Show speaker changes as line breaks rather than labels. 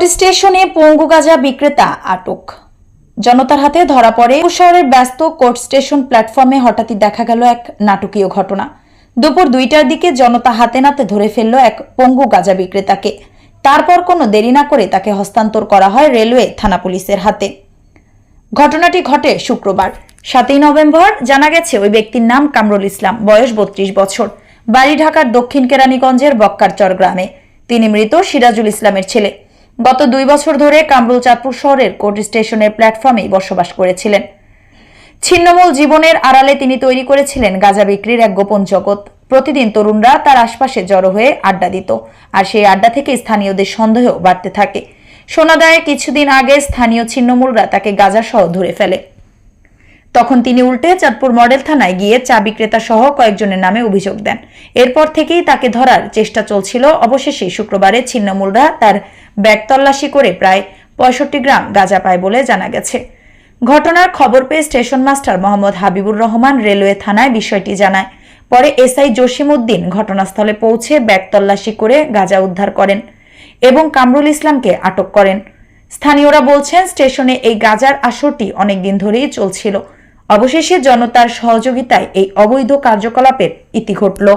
Court স্টেশনে পঙ্গু গাঁজা বিক্রেতা আটক। জনতার হাতে ধরা পড়ে শহরের ব্যস্ত কোর্ট স্টেশন প্ল্যাটফর্মে হঠাৎই দেখা গেল এক নাটকীয় ঘটনা। দুপুর দুইটার দিকে জনতা হাতে নাতে ধরে ফেলল এক পঙ্গু গাঁজা বিক্রেতাকে। তারপর কোনো দেরি না করে তাকে হস্তান্তর করা হয় রেলওয়ে থানা পুলিশের হাতে। ঘটনাটি ঘটে শুক্রবার, সাতই নভেম্বর। জানা গেছে, ওই ব্যক্তির নাম কামরুল ইসলাম, বয়স বত্রিশ বছর। বাড়ি ঢাকার দক্ষিণ কেরানীগঞ্জের বক্কারচর গ্রামে। তিনি মৃত সিরাজুল ইসলামের ছেলে। গত দুই বছর ধরে কামরুল চাঁদপুর শহরের কোর্ট স্টেশনের প্ল্যাটফর্মেই বসবাস করেছিলেন। ছিন্নমূল জীবনের আড়ালে তিনি তৈরি করেছিলেন গাঁজা বিক্রির এক গোপন জগৎ। প্রতিদিন তরুণরা তার আশপাশে জড়ো হয়ে আড্ডা দিত, আর সেই আড্ডা থেকে স্থানীয়দের সন্দেহ বাড়তে থাকে। সোনাদায় কিছুদিন আগে স্থানীয় ছিন্নমূলরা তাকে গাঁজাসহ ধরে ফেলে। তখন তিনি উল্টে চাঁদপুর মডেল থানায় গিয়ে চা বিক্রেতা সহ কয়েকজনের নামে অভিযোগ দেন। এরপর থেকেই তাকে ধরার চেষ্টা চলছিল। অবশেষে শুক্রবারে ছিন্নমূলরা তার ব্যাগ তল্লাশি করে প্রায় পঁয়ষট্টি গ্রাম গাঁজা পায় বলে জানা গেছে। ঘটনার খবর পেয়ে station master Mohammad Habibur Rahman railway থানায় বিষয়টি জানায়। পরে এসআই জসিমউদ্দিন ঘটনাস্থলে পৌঁছে ব্যাগ তল্লাশি করে গাঁজা উদ্ধার করেন এবং কামরুল ইসলামকে আটক করেন। স্থানীয়রা বলছেন, স্টেশনে এই গাজার আসরটি অনেকদিন ধরেই চলছিল। অবশেষে জনতার সহযোগিতায় এই অবৈধ কার্যকলাপের ইতি ঘটল।